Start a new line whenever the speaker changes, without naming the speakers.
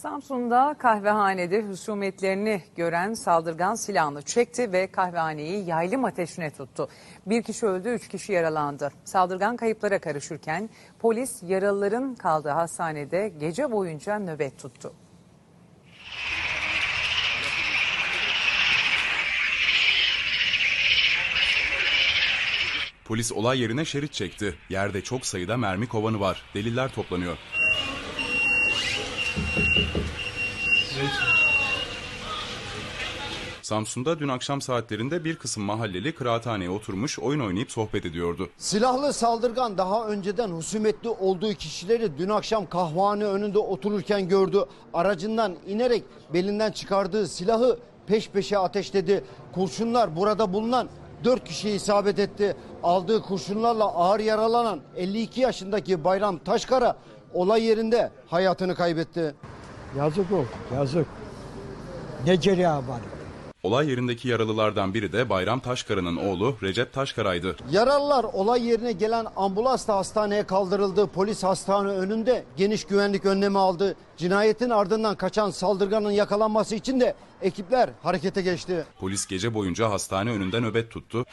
Samsun'da kahvehanede husumetlerini gören saldırgan silahını çekti ve kahvehaneyi yaylım ateşine tuttu. Bir kişi öldü, üç kişi yaralandı. Saldırgan kayıplara karışırken polis yaralıların kaldığı hastanede gece boyunca nöbet tuttu.
Polis olay yerine şerit çekti. Yerde çok sayıda mermi kovanı var. Deliller toplanıyor. Samsun'da dün akşam saatlerinde bir kısım mahalleli kıraathaneye oturmuş oyun oynayıp sohbet ediyordu.
Silahlı saldırgan daha önceden husumetli olduğu kişileri dün akşam kahvehane önünde otururken gördü. Aracından inerek belinden çıkardığı silahı peş peşe ateşledi. Kurşunlar burada bulunan 4 kişiye isabet etti. Aldığı kurşunlarla ağır yaralanan 52 yaşındaki Bayram Taşkara olay yerinde hayatını kaybetti.
Yazık oldu, yazık. Ne cereyan var?
Olay yerindeki yaralılardan biri de Bayram Taşkara'nın oğlu Recep Taşkara'ydı.
Yaralılar olay yerine gelen ambulansla hastaneye kaldırıldı. Polis hastane önünde geniş güvenlik önlemi aldı. Cinayetin ardından kaçan saldırganın yakalanması için de ekipler harekete geçti.
Polis gece boyunca hastane önünde nöbet tuttu.